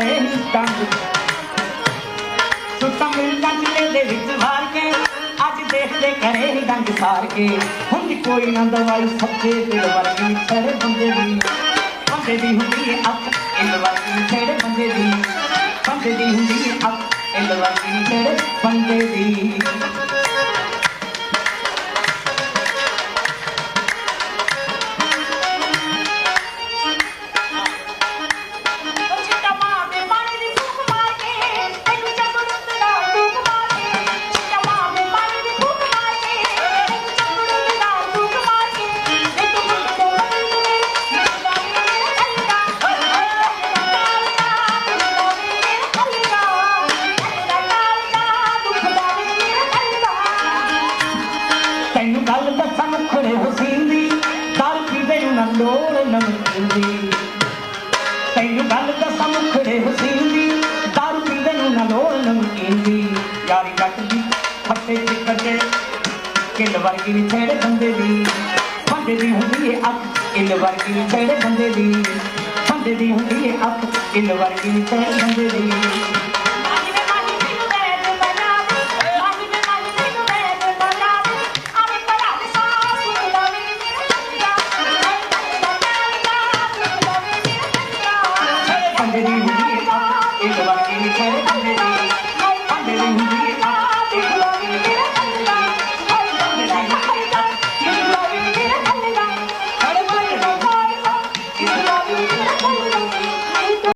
ਕਰੇ ਤੰਗ ਸੁੱਤਾ ਮਿਲਦਾ ਦੇ ਵਿੱਚ ਵਾਰ ਕੇ ਅੱਜ ਦੇਖਦੇ ਕਰੇ ਨੀ ਡੰਗ ਸਾਰ ਕੇ। ਹੁੰਦੀ ਕੋਈ ਨਾ ਦਵਾਈ ਸੱਚੇ ਦਿਲ ਵਰਗੀ ਛੜੇ ਬੰਦੇ ਦੀ। ਬੰਦੇ ਦੀ ਹੁੰਦੀ ਏ ਅੱਖ ਇਲ ਵਰਗੀ ਛੜੇ ਬੰਦੇ ਦੀ। ਬੰਦੇ ਦੀ ਹੁੰਦੀ ਏ ਅੱਖ ਇਲ ਵਰਗੀ ਛੜੇ ਬੰਦੇ ਫੱਟੇ ਚ ਕੱਢੇ ਕਿਲ ਵਰਗੀ ਨੀ ਛੇੜੇ ਬੰਦੇ ਦੀ। ਬੰਦੇ ਦੀ ਹੁੰਦੀ ਏ ਅੱਖ ਇਲ ਵਰਗੀ ਨੀ ਛੇੜੇ ਬੰਦੇ ਦੀ। ਬੰਦੇ ਦੀ ਹੁੰਦੀ ਏ ਅੱਖ ਇਲ ਵਰਗੀ ਨੀ ਛੇੜੇ ਬੰਦੇ ਦੀ। ਵੇ ਦੇ ਦੇ ਵੇ ਦੇ ਦੇ ਦੇ ਵੀ ਵੀ ਬੰਦੇ ਦੀ ਹੁੰਦੀ ਏ ਅੱਖ ਇਲ ਵਰਗੀ ਨੀ ਛੇੜੇ ਬੰਦੇ ਦੀ ਦੀ।